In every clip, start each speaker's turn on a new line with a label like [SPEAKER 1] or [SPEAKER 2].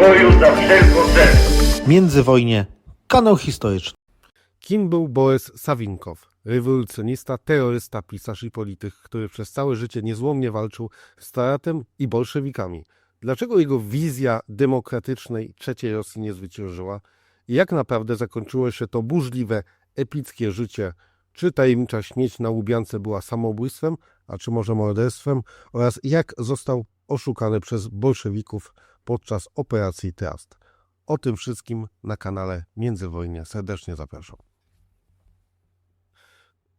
[SPEAKER 1] pokoju za wszelką cenę.
[SPEAKER 2] Międzywojnie. Kanał historyczny.
[SPEAKER 3] Kim był Borys Sawinkow? Rewolucjonista, terrorysta, pisarz i polityk, który przez całe życie niezłomnie walczył z taratem i bolszewikami. Dlaczego jego wizja demokratycznej trzeciej Rosji nie zwyciężyła? I jak naprawdę zakończyło się to burzliwe, epickie życie? Czy tajemnicza śmierć na Łubiance była samobójstwem, a czy może morderstwem? Oraz jak został oszukany przez bolszewików podczas operacji Trust? O tym wszystkim na kanale Międzywojnie. Serdecznie zapraszam.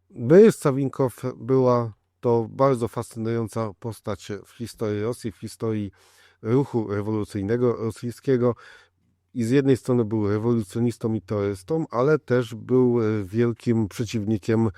[SPEAKER 3] Borys Sawinkow była to bardzo fascynująca postać w historii Rosji, w historii ruchu rewolucyjnego rosyjskiego. I z jednej strony był rewolucjonistą i terrorystą, ale też był e, wielkim przeciwnikiem e,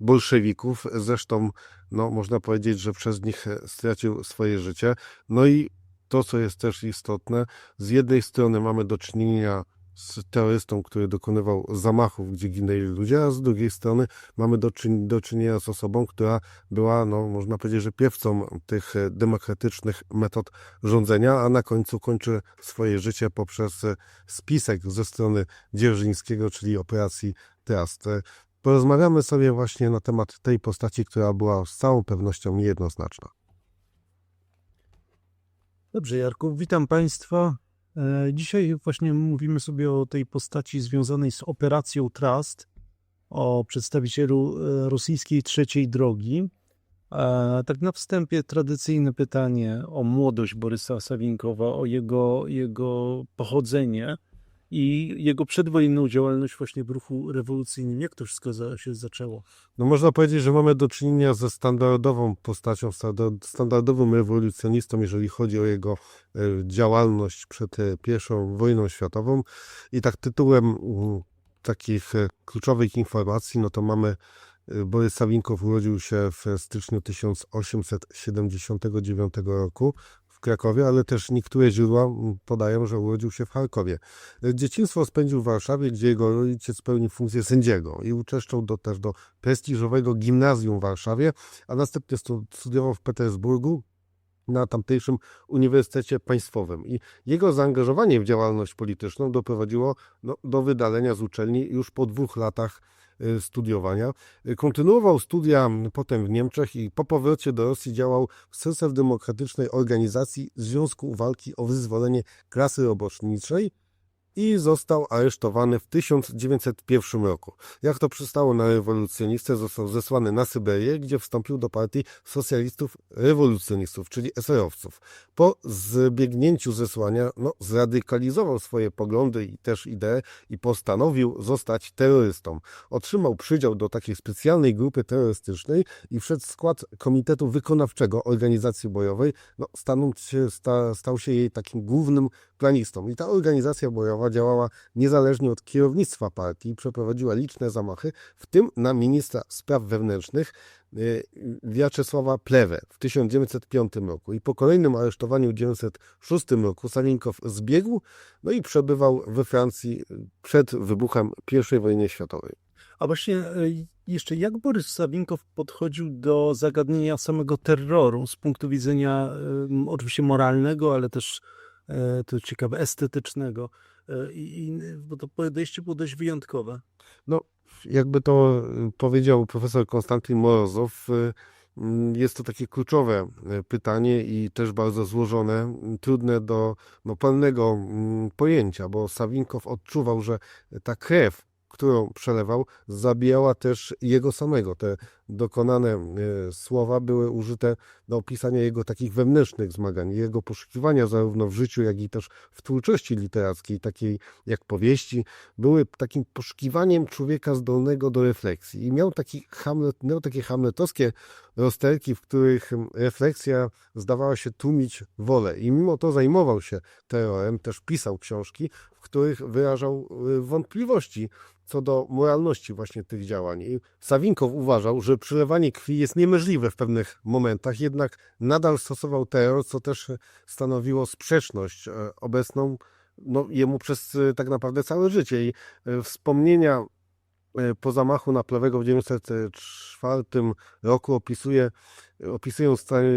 [SPEAKER 3] bolszewików. Zresztą, no, można powiedzieć, że przez nich e, stracił swoje życie. No i to, co jest też istotne, z jednej strony mamy do czynienia z terrorystą, który dokonywał zamachów, gdzie ginęli ludzie, a z drugiej strony mamy do, czyn- do czynienia z osobą, która była, no, można powiedzieć, że piewcą tych demokratycznych metod rządzenia, a na końcu kończy swoje życie poprzez spisek ze strony Dzierżyńskiego, czyli operacji Trust. Porozmawiamy sobie właśnie na temat tej postaci, która była z całą pewnością niejednoznaczna.
[SPEAKER 4] Dobrze, Jarku, witam Państwa. E, Dzisiaj właśnie mówimy sobie o tej postaci związanej z operacją Trust, o przedstawicielu e, rosyjskiej trzeciej drogi. E, Tak na wstępie tradycyjne pytanie o młodość Borysa Sawinkowa, o jego, jego pochodzenie i jego przedwojenną działalność właśnie w ruchu rewolucyjnym. Jak to wszystko za, się zaczęło?
[SPEAKER 3] No można powiedzieć, że mamy do czynienia ze standardową postacią, standa- standardowym rewolucjonistą, jeżeli chodzi o jego e, działalność przed e, pierwszą wojną światową. I tak tytułem mm, takich e, kluczowych informacji, no to mamy Borys Sawinkow urodził się w styczniu 1879 roku w Krakowie, ale też niektóre źródła podają, że urodził się w Charkowie. Dzieciństwo spędził w Warszawie, gdzie jego ojciec pełnił funkcję sędziego i uczęszczał do, też do prestiżowego gimnazjum w Warszawie, a następnie stu- studiował w Petersburgu na tamtejszym Uniwersytecie Państwowym. I jego zaangażowanie w działalność polityczną doprowadziło no, do wydalenia z uczelni już po dwóch latach studiowania. Y, Kontynuował studia potem w Niemczech i po powrocie do Rosji działał w serce demokratycznej organizacji Związku Walki o Wyzwolenie Klasy Robotniczej i został aresztowany w 1901 roku. Jak to przystało na rewolucjonistę, został zesłany na Syberię, gdzie wstąpił do partii socjalistów rewolucjonistów, czyli eserowców. Po zbiegnięciu zesłania no, zradykalizował swoje poglądy i też idee i postanowił zostać terrorystą. Otrzymał przydział do takiej specjalnej grupy terrorystycznej i wszedł w skład Komitetu Wykonawczego Organizacji Bojowej, no, stanął się, sta, stał się jej takim głównym planistą. I ta organizacja bojowa działała niezależnie od kierownictwa partii, przeprowadziła liczne zamachy, w tym na ministra spraw wewnętrznych y, Wiaczesława Plewę w 1905 roku. I po kolejnym aresztowaniu w 1906 roku Salinkow zbiegł, no i przebywał we Francji przed wybuchem I wojny światowej.
[SPEAKER 4] A właśnie e, jeszcze jak Borys Sawinkow podchodził do zagadnienia samego terroru z punktu widzenia em, oczywiście moralnego, ale też to ciekawe, estetycznego. E, I, i- bo to podejście było dość wyjątkowe.
[SPEAKER 3] No, jakby to y, powiedział profesor Konstantyn Morozow, y, mm, jest to takie kluczowe y, pytanie i też bardzo złożone, trudne do no, pełnego mm, pojęcia, bo Sawinkow odczuwał, że ta krew, którą przelewał, zabijała też jego samego. Te dokonane y, słowa były użyte do opisania jego takich wewnętrznych zmagań, jego poszukiwania zarówno w życiu, jak i też w twórczości literackiej, takiej jak powieści, były takim poszukiwaniem człowieka zdolnego do refleksji. I miał, taki hamlet, miał takie hamletowskie rozterki, w których refleksja zdawała się tłumić wolę. I mimo to zajmował się terrorem, też pisał książki, w których wyrażał y, wątpliwości co do moralności właśnie tych działań. I Sawinkow uważał, że przylewanie krwi jest niemożliwe w pewnych momentach, jednak nadal stosował terror, co też stanowiło sprzeczność e, obecną no, jemu przez e, tak naprawdę całe życie. I e, wspomnienia po zamachu na Plewego w 1904 roku opisuje, opisują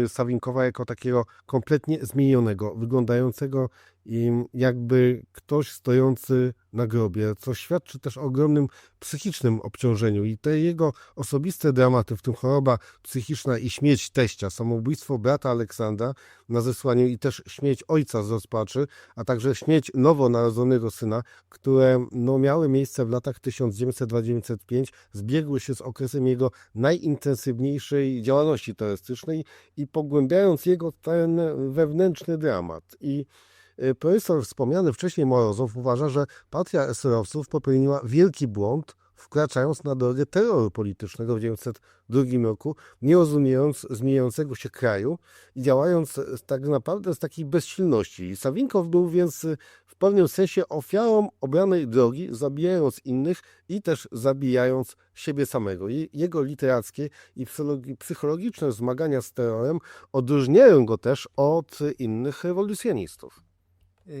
[SPEAKER 3] Sawinkowa jako takiego kompletnie zmienionego, wyglądającego i jakby ktoś stojący na grobie, co świadczy też o ogromnym psychicznym obciążeniu i te jego osobiste dramaty, w tym choroba psychiczna i śmierć teścia, samobójstwo brata Aleksandra na zesłaniu i też śmierć ojca z rozpaczy, a także śmierć nowonarodzonego syna, które no, miały miejsce w latach 1902-1905, zbiegły się z okresem jego najintensywniejszej działalności terrorystycznej i pogłębiając jego ten wewnętrzny dramat. I profesor wspomniany wcześniej Morozow uważa, że partia eserowców popełniła wielki błąd, wkraczając na drogę terroru politycznego w 1902 roku, nie rozumiejąc zmieniającego się kraju i działając z- tak naprawdę z takiej bezsilności. Sawinkow był więc y, w pewnym sensie ofiarą obranej drogi, zabijając innych i też zabijając siebie samego. Jego literackie i psychologi- psychologiczne zmagania z terrorem odróżniają go też od innych rewolucjonistów.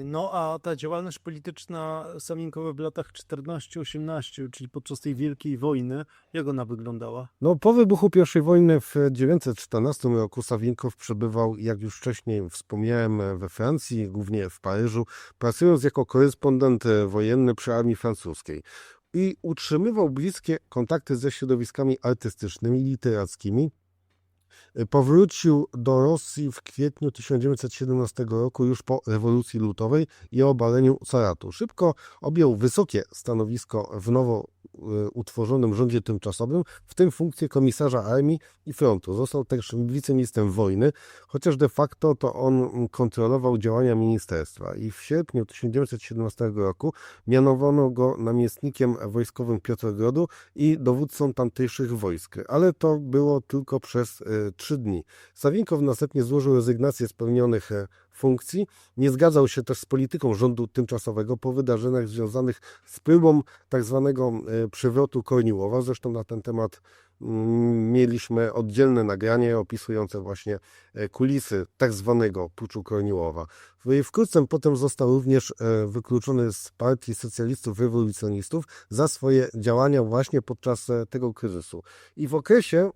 [SPEAKER 4] No a ta działalność polityczna Saminkowa w latach 14-18, czyli podczas tej Wielkiej Wojny, jak ona wyglądała?
[SPEAKER 3] No, po wybuchu I wojny w 1914 roku Sawinkow przebywał, jak już wcześniej wspomniałem, we Francji, głównie w Paryżu, pracując jako korespondent wojenny przy armii francuskiej. I utrzymywał bliskie kontakty ze środowiskami artystycznymi i literackimi. E, Powrócił do Rosji w kwietniu 1917 roku, już po rewolucji lutowej i obaleniu caratu. Szybko objął wysokie stanowisko w nowo e, utworzonym rządzie tymczasowym, w tym funkcję komisarza armii i frontu. Został też wiceministrem wojny, chociaż de facto to on kontrolował działania ministerstwa. I w sierpniu 1917 roku mianowano go namiestnikiem wojskowym Piotrogrodu i dowódcą tamtejszych wojsk. Ale to było tylko przez e, trzy dni. Sawinkow następnie złożył rezygnację z pełnionych e, funkcji. Nie zgadzał się też z polityką rządu tymczasowego po wydarzeniach związanych z próbą tak zwanego e, przywrotu Korniłowa. Zresztą na ten temat mieliśmy oddzielne nagranie opisujące właśnie e, kulisy tak zwanego puczu Korniłowa. Wkrótce potem został również e, wykluczony z partii socjalistów rewolucjonistów za swoje działania właśnie podczas e, tego kryzysu. I w okresie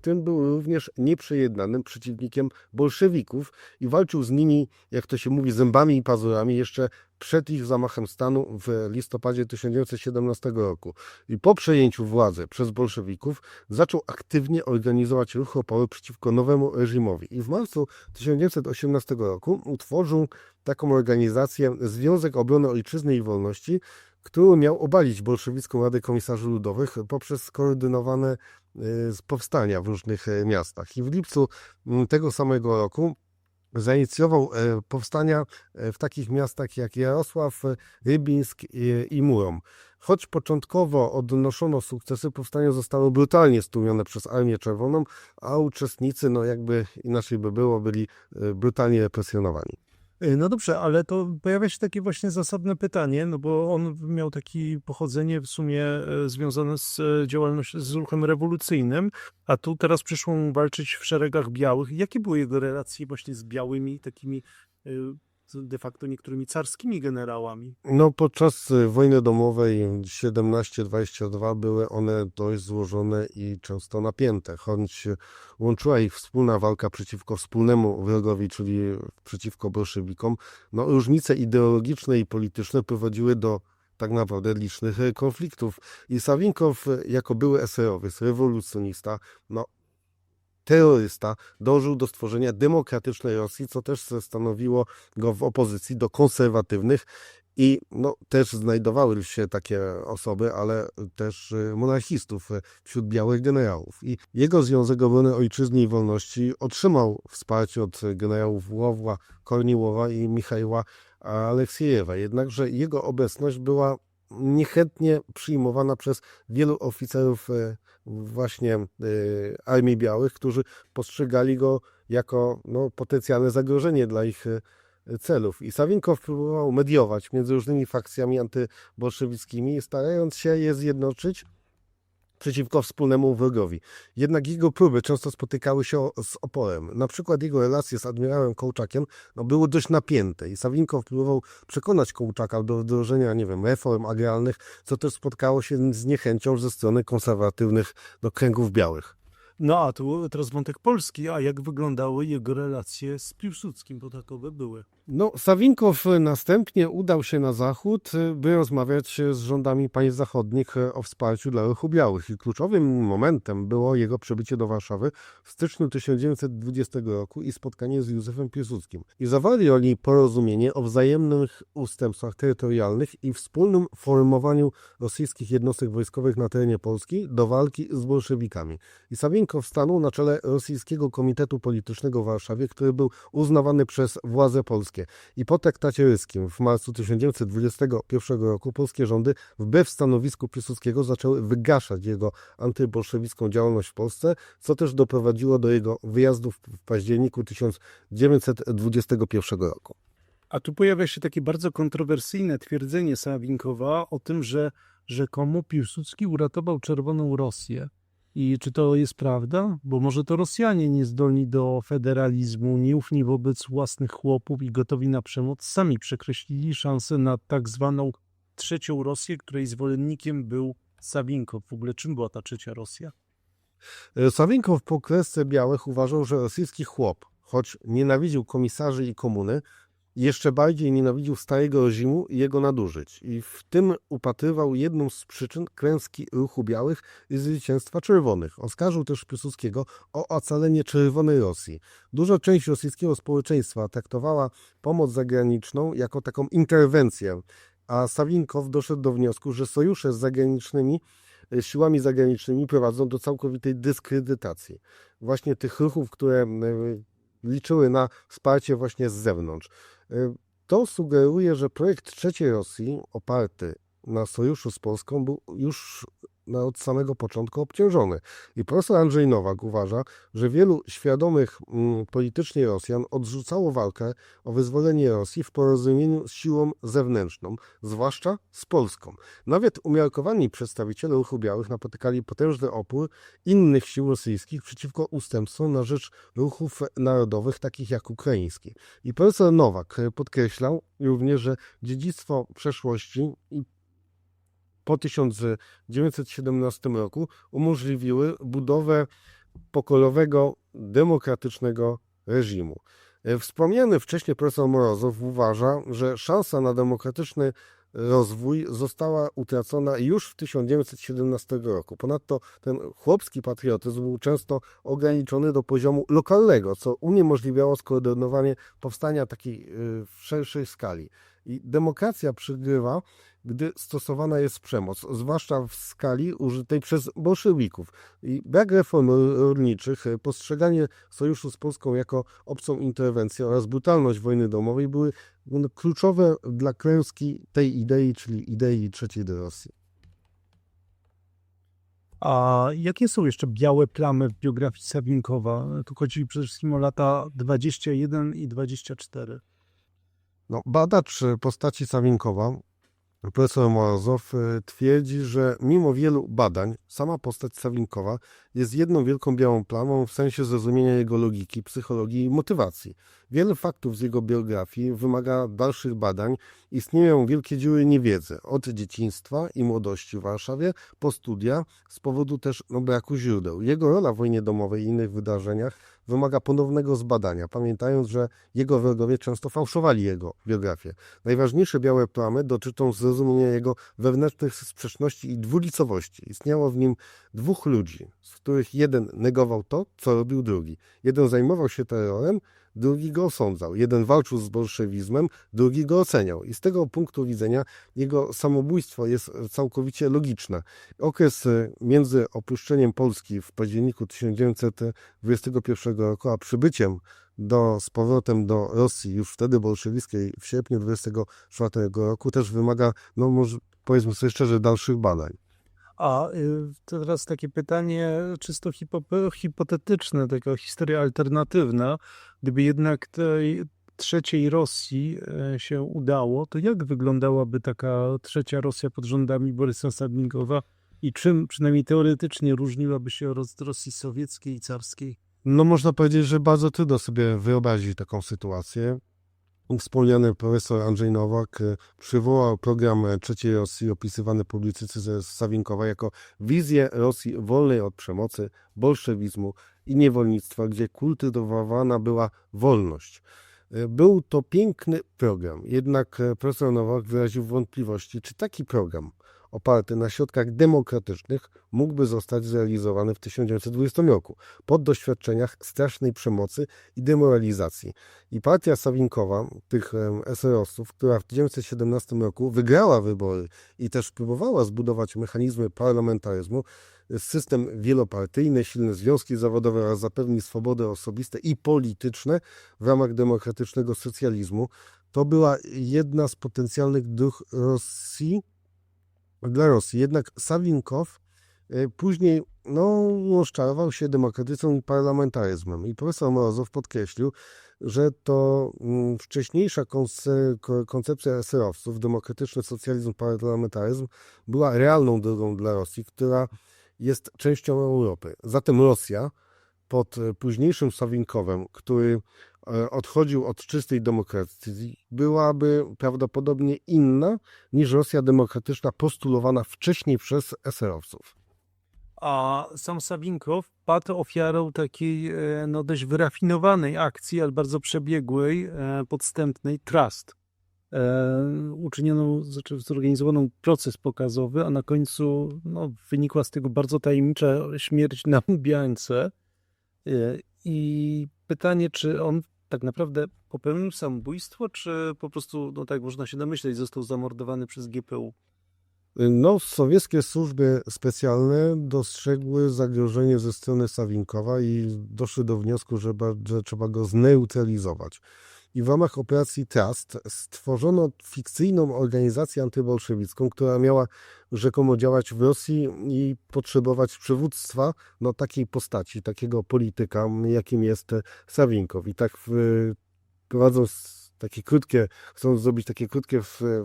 [SPEAKER 3] tym był również nieprzejednanym przeciwnikiem bolszewików i walczył z nimi, jak to się mówi, zębami i pazurami jeszcze przed ich zamachem stanu w listopadzie 1917 roku. I po przejęciu władzy przez bolszewików zaczął aktywnie organizować ruch oporu przeciwko nowemu reżimowi. I w marcu 1918 roku utworzył taką organizację Związek Obrony Ojczyzny i Wolności, który miał obalić bolszewicką Radę Komisarzy Ludowych poprzez skoordynowane y, powstania w różnych e, miastach. I w lipcu mm, tego samego roku zainicjował e, powstania e, w takich miastach jak Jarosław, e, Rybinsk i, Murom. Choć początkowo odnoszono sukcesy, powstania zostały brutalnie stłumione przez Armię Czerwoną, a uczestnicy, no jakby inaczej by było, byli brutalnie represjonowani.
[SPEAKER 4] Y, No dobrze, ale to pojawia się takie właśnie zasadne pytanie, no bo on miał takie pochodzenie w sumie e, związane z e, działalnością, z ruchem rewolucyjnym, a tu teraz przyszło mu walczyć w szeregach białych. Jakie były jego relacje właśnie z białymi, takimi e, de facto niektórymi carskimi generałami?
[SPEAKER 3] No, podczas y, wojny domowej 17-22 były one dość złożone i często napięte, choć łączyła ich wspólna walka przeciwko wspólnemu wrogowi, czyli przeciwko bolszewikom. No, różnice ideologiczne i polityczne prowadziły do tak naprawdę licznych y, konfliktów. I Sawinkow, y, jako były eserowiec, rewolucjonista, no, terrorysta, dążył do stworzenia demokratycznej Rosji, co też stanowiło go w opozycji do konserwatywnych i no, też znajdowały się takie osoby, ale też y, monarchistów y, wśród białych generałów. I jego Związek Obrony Ojczyzny i Wolności otrzymał wsparcie od generałów Łowła, Korniłowa i Michaiła Aleksiejewa. Jednakże jego obecność była niechętnie przyjmowana przez wielu oficerów y, właśnie y, Armii Białych, którzy postrzegali go jako no, potencjalne zagrożenie dla ich y, celów. I Sawinkow próbował mediować między różnymi fakcjami antybolszewickimi, starając się je zjednoczyć przeciwko wspólnemu wrogowi. Jednak jego próby często spotykały się z oporem. Na przykład jego relacje z admirałem Kołczakiem no, były dość napięte i Sawinkow próbował przekonać Kołczaka do wdrożenia, nie wiem, reform agralnych, co też spotkało się z niechęcią ze strony konserwatywnych do kręgów białych.
[SPEAKER 4] No a tu teraz wątek polski, a jak wyglądały jego relacje z Piłsudskim, bo takowe były.
[SPEAKER 3] No, Sawinkow następnie udał się na zachód, by rozmawiać z rządami państw zachodnich o wsparciu dla ruchu białych. I kluczowym momentem było jego przybycie do Warszawy w styczniu 1920 roku i spotkanie z Józefem Piłsudskim. I zawarli oni porozumienie o wzajemnych ustępstwach terytorialnych i wspólnym formowaniu rosyjskich jednostek wojskowych na terenie Polski do walki z bolszewikami. I Sawinkow stanął na czele Rosyjskiego Komitetu Politycznego w Warszawie, który był uznawany przez władze polskie. I po traktacie ryskim w marcu 1921 roku polskie rządy wbrew stanowisku Piłsudskiego zaczęły wygaszać jego antybolszewicką działalność w Polsce, co też doprowadziło do jego wyjazdów w październiku 1921 roku.
[SPEAKER 4] A tu pojawia się takie bardzo kontrowersyjne twierdzenie Sawinkowa o tym, że rzekomo Piłsudski uratował Czerwoną Rosję. I czy to jest prawda? Bo może to Rosjanie niezdolni do federalizmu, nieufni wobec własnych chłopów i gotowi na przemoc, sami przekreślili szansę na tak zwaną trzecią Rosję, której zwolennikiem był Sawinkow. W ogóle czym była ta trzecia Rosja?
[SPEAKER 3] Sawinkow po kresce białych uważał, że rosyjski chłop, choć nienawidził komisarzy i komuny, jeszcze bardziej nienawidził starego reżimu i jego nadużyć. I w tym upatrywał jedną z przyczyn klęski ruchu białych i zwycięstwa czerwonych. Oskarżył też Piłsudskiego o ocalenie czerwonej Rosji. Duża część rosyjskiego społeczeństwa traktowała pomoc zagraniczną jako taką interwencję, a Sawinkow doszedł do wniosku, że sojusze z zagranicznymi e, siłami zagranicznymi prowadzą do całkowitej dyskredytacji właśnie tych ruchów, które e, liczyły na wsparcie właśnie z zewnątrz. Y, To sugeruje, że projekt trzeciej Rosji, oparty na sojuszu z Polską, był już na- od samego początku obciążony. I profesor Andrzej Nowak uważa, że wielu świadomych mm, politycznie Rosjan odrzucało walkę o wyzwolenie Rosji w porozumieniu z siłą zewnętrzną, zwłaszcza z Polską. Nawet umiarkowani przedstawiciele ruchu białych napotykali potężny opór innych sił rosyjskich przeciwko ustępstwom na rzecz ruchów narodowych, takich jak ukraiński. I profesor Nowak podkreślał również, że dziedzictwo przeszłości i po 1917 roku umożliwiły budowę pokojowego, demokratycznego reżimu. E, Wspomniany wcześniej profesor Morozow uważa, że szansa na demokratyczny rozwój została utracona już w 1917 roku. Ponadto ten chłopski patriotyzm był często ograniczony do poziomu lokalnego, co uniemożliwiało skoordynowanie powstania takiej y, w szerszej skali. I demokracja przygrywa, gdy stosowana jest przemoc, zwłaszcza w skali użytej przez bolszewików. I brak reform rolniczych, postrzeganie sojuszu z Polską jako obcą interwencję oraz brutalność wojny domowej były kluczowe dla klęski tej idei, czyli idei trzeciej do Rosji.
[SPEAKER 4] A jakie są jeszcze białe plamy w biografii Sawinkowa? Tu chodzi przede wszystkim o lata 21 i 24.
[SPEAKER 3] No, badacz e, postaci Sawinkowa, profesor Morozow, e, twierdzi, że mimo wielu badań, sama postać Sawinkowa jest jedną wielką białą plamą w sensie zrozumienia jego logiki, psychologii i motywacji. Wiele faktów z jego biografii wymaga dalszych badań. Istnieją wielkie dziury niewiedzy od dzieciństwa i młodości w Warszawie po studia z powodu też no, braku źródeł. Jego rola w wojnie domowej i innych wydarzeniach wymaga ponownego zbadania, pamiętając, że jego wrogowie często fałszowali jego biografię. Najważniejsze białe plamy dotyczą zrozumienia jego wewnętrznych sprzeczności i dwulicowości. Istniało w nim dwóch ludzi, z których jeden negował to, co robił drugi. Jeden zajmował się terrorem, drugi go osądzał. Jeden walczył z bolszewizmem, drugi go oceniał. I z tego punktu widzenia jego samobójstwo jest całkowicie logiczne. Okres e, między opuszczeniem Polski w październiku 1921 roku, a przybyciem do, z powrotem do Rosji już wtedy bolszewickiej w sierpniu 1924 roku też wymaga, no może powiedzmy sobie szczerze, dalszych badań.
[SPEAKER 4] A y, teraz takie pytanie czysto hipo- hipotetyczne, taka historia alternatywna. Gdyby jednak tej trzeciej Rosji e, się udało, to jak wyglądałaby taka trzecia Rosja pod rządami Borysa Sadnikowa i czym przynajmniej teoretycznie różniłaby się od Rosji sowieckiej i carskiej?
[SPEAKER 3] No można powiedzieć, że bardzo trudno sobie wyobrazić taką sytuację. Wspomniany profesor Andrzej Nowak e, przywołał program e, trzeciej Rosji opisywany publicystyce Sawinkowa jako wizję Rosji wolnej od przemocy, bolszewizmu i niewolnictwa, gdzie kultywowana była wolność. E, Był to piękny program, jednak profesor Nowak wyraził wątpliwości, czy taki program oparty na środkach demokratycznych mógłby zostać zrealizowany w 1920 roku, po doświadczeniach strasznej przemocy i demoralizacji. I partia Sawinkowa, tych eserowców, która w 1917 roku wygrała wybory i też próbowała zbudować mechanizmy parlamentaryzmu, system wielopartyjny, silne związki zawodowe oraz zapewni swobody osobiste i polityczne w ramach demokratycznego socjalizmu, to była jedna z potencjalnych dróg Rosji dla Rosji. Jednak Sawinkow e, później no, rozczarował się demokratyką i parlamentaryzmem. I profesor Morozow podkreślił, że to mm, wcześniejsza konce- ko- koncepcja eserowców, demokratyczny socjalizm, parlamentaryzm, była realną drogą dla Rosji, która jest częścią Europy. Zatem Rosja pod e, późniejszym Sawinkowem, który odchodził od czystej demokracji, byłaby prawdopodobnie inna niż Rosja demokratyczna postulowana wcześniej przez eserowców.
[SPEAKER 4] A sam Sawinkow padł ofiarą takiej e, no, dość wyrafinowanej akcji, ale bardzo przebiegłej, e, podstępnej trust. E, uczyniono, znaczy zorganizowano proces pokazowy, a na końcu no, wynikła z tego bardzo tajemnicza śmierć na Lubiance. E, I pytanie, czy on tak naprawdę popełnił samobójstwo, czy po prostu, no tak można się domyśleć, został zamordowany przez GPU?
[SPEAKER 3] No, sowieckie służby specjalne dostrzegły zagrożenie ze strony Sawinkowa i doszły do wniosku, że, że trzeba go zneutralizować. I w ramach operacji Trust stworzono fikcyjną organizację antybolszewicką, która miała rzekomo działać w Rosji i potrzebować przywództwa no, takiej postaci, takiego polityka, jakim jest Sawinkow. I tak w, prowadząc takie krótkie, chcąc zrobić takie krótkie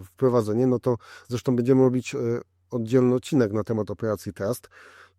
[SPEAKER 3] wprowadzenie, no to zresztą będziemy robić e, oddzielny odcinek na temat operacji Trust,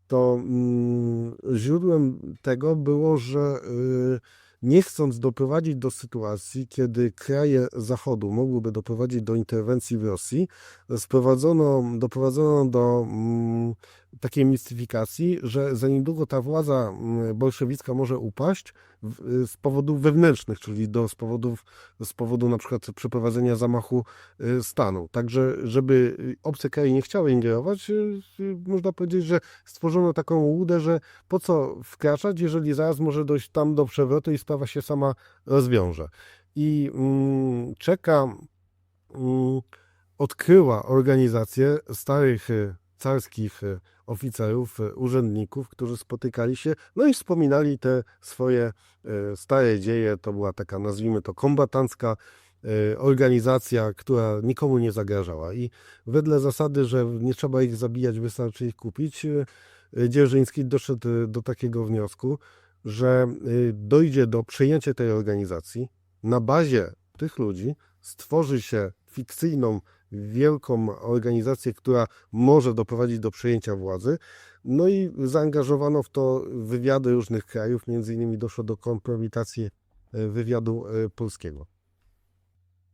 [SPEAKER 3] to mm, źródłem tego było, że y, nie chcąc doprowadzić do sytuacji, kiedy kraje Zachodu mogłyby doprowadzić do interwencji w Rosji, sprowadzono, doprowadzono do mm, takiej mistyfikacji, że za niedługo ta władza mm, bolszewicka może upaść w, z powodów wewnętrznych, czyli do, z, powodów, z powodu na przykład przeprowadzenia zamachu y, stanu. Także, żeby y, obce kraje nie chciały ingerować, y, y, można powiedzieć, że stworzono taką łudę, że po co wkraczać, jeżeli zaraz może dojść tam do przewrotu i sprawa się sama rozwiąże. I mm, czeka mm, odkryła organizację starych y, carskich y, oficerów, y, urzędników, którzy spotykali się, no i wspominali te swoje y, stare dzieje. To była taka, nazwijmy to, kombatancka y, organizacja, która nikomu nie zagrażała. I wedle zasady, że nie trzeba ich zabijać, wystarczy ich kupić, Dzierżyński doszedł do takiego wniosku, że dojdzie do przejęcia tej organizacji. Na bazie tych ludzi stworzy się fikcyjną, wielką organizację, która może doprowadzić do przejęcia władzy. No i zaangażowano w to wywiady różnych krajów, między innymi doszło do kompromitacji e, wywiadu e, polskiego.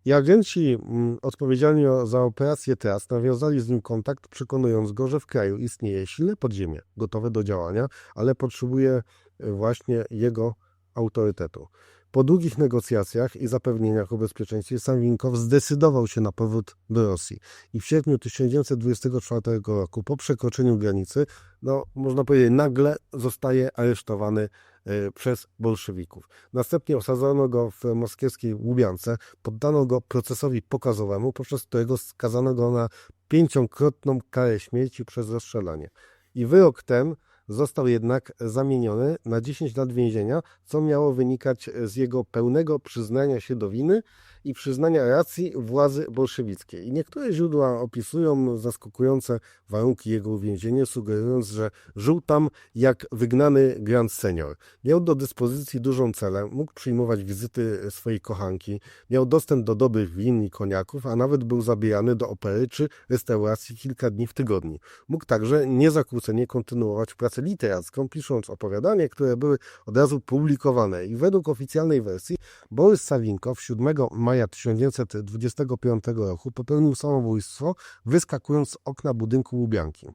[SPEAKER 3] I agenci mm, odpowiedzialni za operację TRAS nawiązali z nim kontakt, przekonując go, że w kraju istnieje silne podziemie gotowe do działania, ale potrzebuje e, właśnie jego autorytetu. Po długich negocjacjach i zapewnieniach o bezpieczeństwie Sawinkow zdecydował się na powrót do Rosji. I w sierpniu 1924 roku, po przekroczeniu granicy, no, można powiedzieć, nagle zostaje aresztowany e, przez bolszewików. Następnie osadzono go w moskiewskiej Łubiance, poddano go procesowi pokazowemu, poprzez którego skazano go na pięciokrotną karę śmierci przez rozstrzelanie. I wyrok ten został jednak zamieniony na 10 lat więzienia, co miało wynikać z jego pełnego przyznania się do winy i przyznania racji władzy bolszewickiej. Niektóre źródła opisują zaskakujące warunki jego uwięzienia, sugerując, że żył tam jak wygnany grand senior. Miał do dyspozycji dużą celę, mógł przyjmować wizyty swojej kochanki, miał dostęp do dobrych win i koniaków, a nawet był zabijany do opery czy restauracji kilka dni w tygodniu. Mógł także niezakłócenie kontynuować pracę literacką, pisząc opowiadania, które były od razu publikowane. I według oficjalnej wersji Borys Sawinkow 7 maja maja 1925 roku popełnił samobójstwo, wyskakując z okna budynku Łubianki.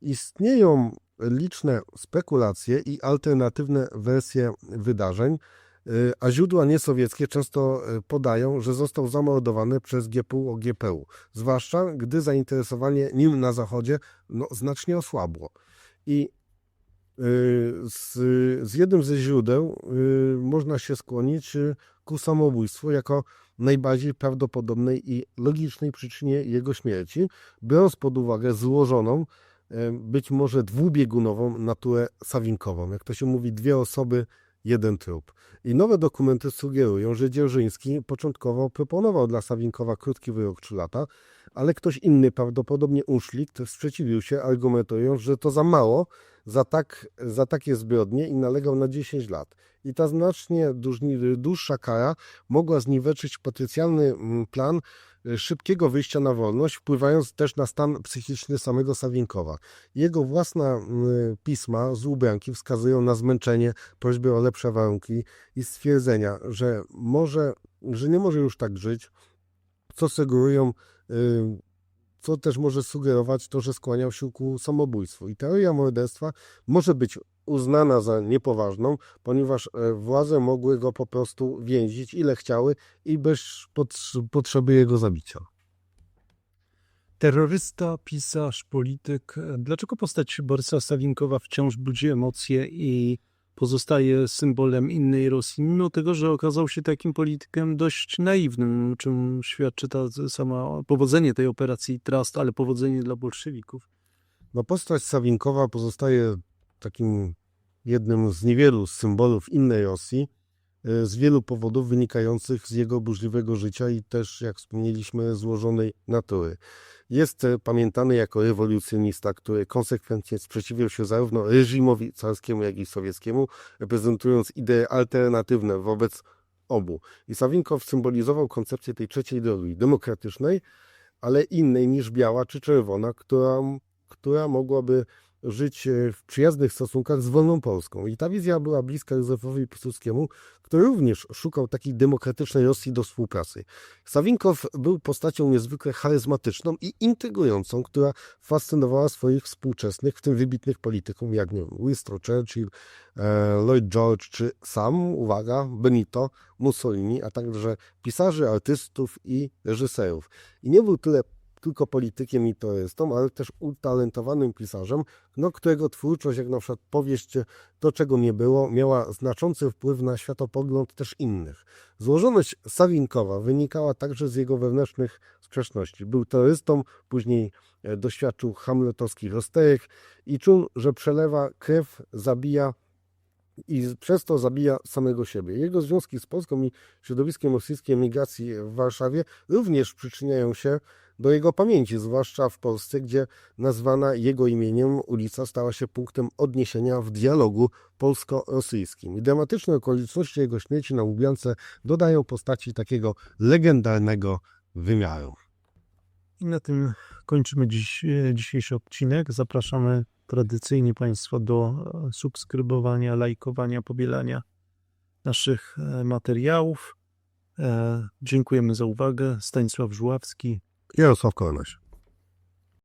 [SPEAKER 3] Istnieją liczne spekulacje i alternatywne wersje wydarzeń, y, a źródła niesowieckie często y, podają, że został zamordowany przez GPU GPU, zwłaszcza gdy zainteresowanie nim na Zachodzie no, znacznie osłabło. I y, z, z jednym ze źródeł można się skłonić ku samobójstwu jako najbardziej prawdopodobnej i logicznej przyczynie jego śmierci, biorąc pod uwagę złożoną, być może dwubiegunową naturę sawinkową. Jak to się mówi, dwie osoby, jeden trup. I nowe dokumenty sugerują, że Dzierżyński początkowo proponował dla Sawinkowa krótki wyrok 3 lata, ale ktoś inny, prawdopodobnie Unszlicht, sprzeciwił się, argumentując, że to za mało za, tak, za takie zbrodnie i nalegał na 10 lat. I ta znacznie dłuższa kara mogła zniweczyć potencjalny mm, plan y, szybkiego wyjścia na wolność, wpływając też na stan psychiczny samego Sawinkowa. Jego własne mm, pisma z Łubianki wskazują na zmęczenie, prośby o lepsze warunki i stwierdzenia, że może, że nie może już tak żyć, co sugerują, y, co też może sugerować to, że skłaniał się ku samobójstwu. I teoria morderstwa może być uznana za niepoważną, ponieważ e, władze mogły go po prostu więzić ile chciały i bez pot- potrzeby jego zabicia.
[SPEAKER 4] Terrorysta, pisarz, polityk. Dlaczego postać Borysa Sawinkowa wciąż budzi emocje i pozostaje symbolem innej Rosji, mimo tego, że okazał się takim politykiem dość naiwnym, czym świadczy ta sama powodzenie tej operacji Trust, ale powodzenie dla bolszewików.
[SPEAKER 3] No postać Sawinkowa pozostaje takim jednym z niewielu symbolów innej Rosji, e, z wielu powodów wynikających z jego burzliwego życia i też, jak wspomnieliśmy, złożonej natury. Jest e, pamiętany jako rewolucjonista, który konsekwentnie sprzeciwiał się zarówno reżimowi carskiemu, jak i sowieckiemu, reprezentując idee alternatywne wobec obu. I Sawinkow symbolizował koncepcję tej trzeciej drogi, demokratycznej, ale innej niż biała czy czerwona, która, która mogłaby żyć e, w przyjaznych stosunkach z wolną Polską. I ta wizja była bliska Józefowi Piłsudskiemu, który również szukał takiej demokratycznej Rosji do współpracy. Sawinkow był postacią niezwykle charyzmatyczną i intrygującą, która fascynowała swoich współczesnych, w tym wybitnych polityków, jak nie wiem, Winston Churchill, e, Lloyd George czy sam, uwaga, Benito Mussolini, a także pisarzy, artystów i reżyserów. I nie był tyle tylko politykiem i teorystą, ale też utalentowanym pisarzem, no, którego twórczość, jak na przykład powieść To, czego nie było, miała znaczący wpływ na światopogląd też innych. Złożoność Sawinkowa wynikała także z jego wewnętrznych sprzeczności. Był terrorystą, później e, doświadczył hamletowskich rozterek i czuł, że przelewa krew, zabija i przez to zabija samego siebie. Jego związki z Polską i środowiskiem rosyjskiej emigracji w Warszawie również przyczyniają się do jego pamięci, zwłaszcza w Polsce, gdzie nazwana jego imieniem ulica stała się punktem odniesienia w dialogu polsko-rosyjskim. I dramatyczne okoliczności jego śmierci na Łubiance dodają postaci takiego legendarnego wymiaru.
[SPEAKER 4] I na tym kończymy dziś, e, dzisiejszy odcinek. Zapraszamy tradycyjnie Państwa do e, subskrybowania, lajkowania, pobielania naszych e, materiałów. Dziękujemy za uwagę. Stanisław Żuławski.
[SPEAKER 3] Jarosław Kornaś.